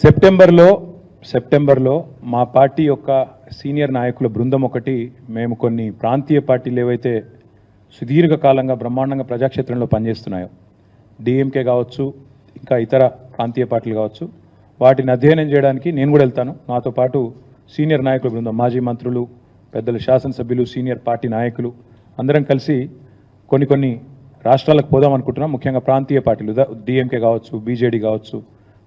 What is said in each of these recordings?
సెప్టెంబర్లో సెప్టెంబర్లో మా పార్టీ యొక్క సీనియర్ నాయకుల బృందం ఒకటి మేము కొన్ని ప్రాంతీయ పార్టీలు ఏవైతే సుదీర్ఘకాలంగా బ్రహ్మాండంగా ప్రజాక్షేత్రంలో పనిచేస్తున్నాయో డిఎంకే కావచ్చు ఇంకా ఇతర ప్రాంతీయ పార్టీలు కావచ్చు వాటిని అధ్యయనం చేయడానికి నేను కూడా వెళ్తాను. నాతో పాటు సీనియర్ నాయకుల బృందం మాజీ మంత్రులు పెద్దలు శాసనసభ్యులు సీనియర్ పార్టీ నాయకులు అందరం కలిసి కొన్ని కొన్ని రాష్ట్రాలకు పోదాం అనుకుంటున్నాం. ముఖ్యంగా ప్రాంతీయ పార్టీలు డిఎంకే కావచ్చు బీజేడీ కావచ్చు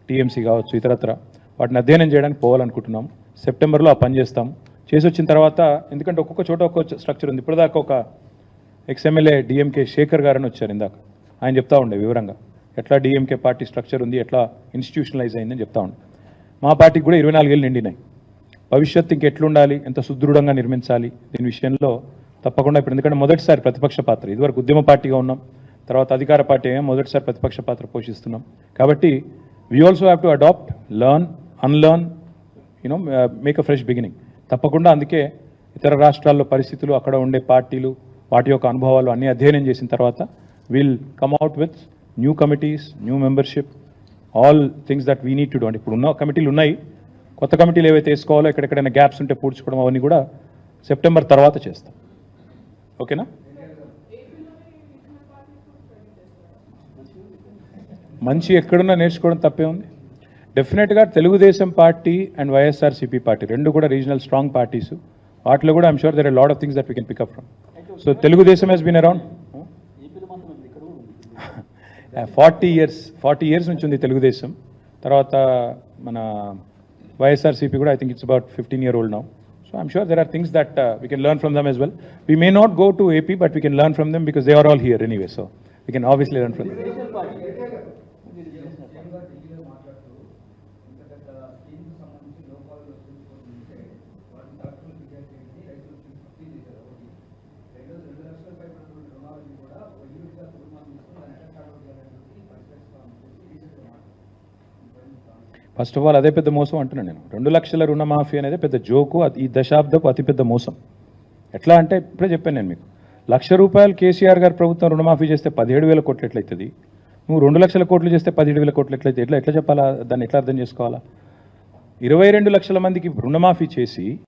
టీఎంసీ కావచ్చు ఇతరత్ర వాటిని అధ్యయనం చేయడానికి పోవాలనుకుంటున్నాం. సెప్టెంబర్లో ఆ పని చేస్తాం. చేసి వచ్చిన తర్వాత ఎందుకంటే ఒక్కొక్క చోట ఒక్కొక్క స్ట్రక్చర్ ఉంది. ఇప్పటిదాకా ఒక ఎక్స్ఎమ్మెల్యే డిఎంకే శేఖర్ గారని వచ్చారు ఇందాక. ఆయన చెప్తా ఉండే వివరంగా. ఎట్లా డిఎంకే పార్టీ స్ట్రక్చర్ ఉంది ఎట్లా ఇన్స్టిట్యూషనలైజ్ అయిందని చెప్తా ఉండే. మా పార్టీకి కూడా ఇరవై నాలుగేళ్ళు నిండినాయి. భవిష్యత్తు ఇంకెట్లుండాలి ఎంత సుదృఢంగా నిర్మించాలి దీని విషయంలో తప్పకుండా ఇప్పుడు ఎందుకంటే మొదటిసారి ప్రతిపక్ష పాత్ర. ఇదివరకు ఉద్యమ పార్టీగా ఉన్నాం. తర్వాత అధికార పార్టీ ఏమో మొదటిసారి ప్రతిపక్ష పాత్ర పోషిస్తున్నాం. కాబట్టి we also have to adapt learn unlearn you know make a fresh beginning తప్పకుండా అందుకే ఇతర రాష్ట్రాల్లో పరిస్థితులు అక్కడ ఉండే పార్టీలు వాటి యొక్క అనుభవాలు అన్నీ అధ్యయనం చేసిన తర్వాత will come out with new committees new membership all things that we need to do అంటే ఇప్పుడు ఉన్న కమిటీలు ఉన్నాయి. కొత్త కమిటీలు ఏవైతే వేసుకోవాలో ఎక్కడెక్కడైనా గ్యాప్స్ ఉంటే పూడ్చుకోవడం అవన్నీ కూడా సెప్టెంబర్ తర్వాత చేస్తాం. ఓకేనా? మంచి ఎక్కడున్నా నేర్చుకోవడం తప్పే ఉంది. డెఫినెట్గా Telugu Desam party and YSRCP party రెండు కూడా రీజనల్ స్ట్రాంగ్ పార్టీస్ వాటిలో కూడా I'm sure there lot of things that we can pick up from so Telugu Desam has been around forty years forty years నుంచి ఉంది తెలుగుదేశం. తర్వాత మన వైఎస్ఆర్సీపీ కూడా I think it's about fifteen year old now so I'm sure there are things that we can learn from them as well. We may not go to AP, but we can learn from them because they are all here anyway. So we can obviously learn from them. First of all అదే పెద్ద మోసం అంటున్నాను నేను. రెండు లక్షల రుణమాఫీ అనేది పెద్ద జోకు ఈ దశాబ్దపు అతిపెద్ద మోసం. ఎట్లా అంటే ఇప్పుడే చెప్పాను నేను మీకు. లక్ష రూపాయలు కేసీఆర్ గారు ప్రభుత్వం రుణమాఫీ చేస్తే పదిహేడు వేల కోట్లు ఎట్లయితుంది? నువ్వు రెండు లక్షల కోట్లు చేస్తే పదిహేడు వేల కోట్లు ఎట్లయితే ఎట్లా ఎట్లా చెప్పాలా? దాన్ని ఎట్లా అర్థం చేసుకోవాలా? ఇరవై రెండు లక్షల మందికి రుణమాఫీ చేసి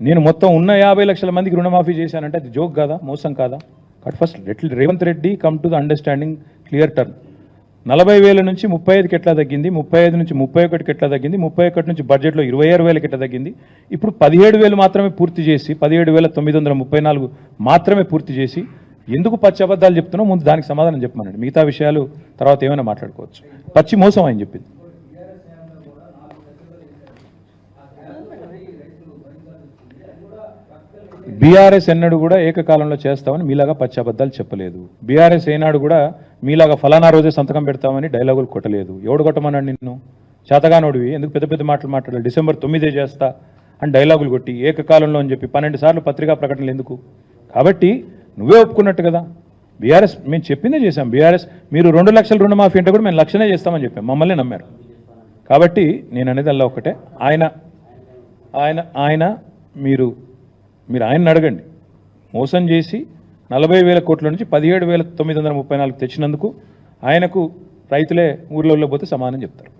నేను మొత్తం ఉన్న యాభై లక్షల మందికి రుణమాఫీ చేశానంటే అది జోక్ కాదా? మోసం కాదా? Cut first Revanth Reddy come to the understanding clear turn నలభై వేల నుంచి ముప్పై ఐదుకి ఎట్లా తగ్గింది? ముప్పై ఐదు నుంచి ముప్పై ఒకటికి ఎట్లా తగ్గింది? ముప్పై ఒకటి నుంచి బడ్జెట్లో ఇరవై ఆరు వేలకి ఎట్లా తగ్గింది? ఇప్పుడు పదిహేడు వేలు మాత్రమే పూర్తి చేసి పదిహేడు వేల తొమ్మిది వందల ముప్పై నాలుగు మాత్రమే పూర్తి చేసి ఎందుకు పచ్చి అబద్ధాలు చెప్తున్నావు? ముందు దానికి సమాధానం చెప్పమనండి. మిగతా విషయాలు తర్వాత ఏమైనా మాట్లాడుకోవచ్చు. పచ్చి మోసం అని చెప్పింది. బీఆర్ఎస్ ఎన్నడూ కూడా ఏకకాలంలో చేస్తామని మీలాగా పచ్చాబద్దాలు చెప్పలేదు. బీఆర్ఎస్ ఏనాడు కూడా మీలాగా ఫలానా రోజే సంతకం పెడతామని డైలాగులు కొట్టలేదు. ఎవడు కొట్టమన్నాడు నిన్ను? చేతగానోడివి. ఎందుకు పెద్ద పెద్ద మాటలు మాట్లాడాలి? డిసెంబర్ తొమ్మిదే చేస్తా అని డైలాగులు కొట్టి ఏకకాలంలో అని చెప్పి పన్నెండు సార్లు పత్రికా ప్రకటనలు ఎందుకు? కాబట్టి నువ్వే ఒప్పుకున్నట్టు కదా. బీఆర్ఎస్ మేము చెప్పిందే చేశాం. బీఆర్ఎస్ మీరు రెండు లక్షల రుణమాఫీ అంటే కూడా మేము లక్షనే చేస్తామని చెప్పాం. మమ్మల్ని నమ్మారు. కాబట్టి నేను అనేది అలా ఒకటే ఆయన ఆయన ఆయన మీరు మీరు ఆయన్ని అడగండి. మోసం చేసి నలభై వేల కోట్ల నుంచి పదిహేడు వేల తొమ్మిది వందల ముప్పై నాలుగు తెచ్చినందుకు ఆయనకు రైతులే ఊర్లలో పోతే సమానం చెప్తారు.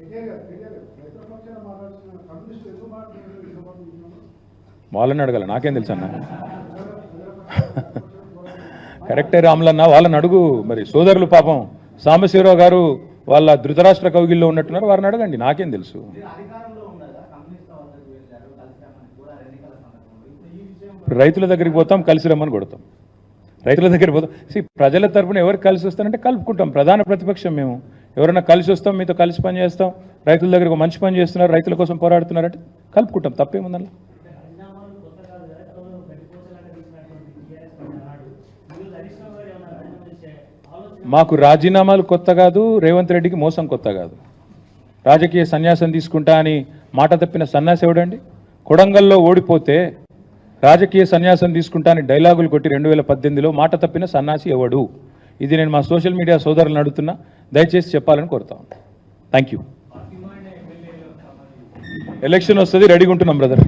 వాళ్ళని అడగాల నాకేం తెలుసు అన్న? కరెక్టే రాములన్న వాళ్ళని అడుగు మరి. సోదరులు పాపం సాంబశివరావు గారు వాళ్ళ ధృతరాష్ట్ర కౌగిల్లో ఉన్నట్టున్నారు వారిని అడగండి నాకేం తెలుసు? ఇప్పుడు రైతుల దగ్గరికి పోతాం కలిసి రమ్మని కొడతాం. రైతుల దగ్గర పోతాం. సి ప్రజల తరపున ఎవరు కలిసి వస్తారంటే కలుపుకుంటాం. ప్రధాన ప్రతిపక్షం మేము. ఎవరైనా కలిసి వస్తాం మీతో కలిసి పని చేస్తాం. రైతుల దగ్గరకు మంచి పని చేస్తున్నారు రైతుల కోసం పోరాడుతున్నారంటే కలుపుకుంటాం. తప్పేముందల్లా మాకు రాజీనామాలు కొత్త కాదు రేవంత్ రెడ్డికి మోసం కొత్త కాదు. రాజకీయ సన్యాసం తీసుకుంటా అని మాట తప్పిన సన్యాసి ఎవడండి? కొడంగల్లో ఓడిపోతే రాజకీయ సన్యాసం తీసుకుంటా అని డైలాగులు కొట్టి రెండు వేల పద్దెనిమిదిలో మాట తప్పిన సన్యాసి ఎవడు? ఇది నేను మా సోషల్ మీడియా సోదరులను అడుగుతున్నా. దయచేసి చెప్పాలని కోరుతా థ్యాంక్ యూ ఎలక్షన్ వస్తుంది రెడీగా ఉంటున్నాం బ్రదర్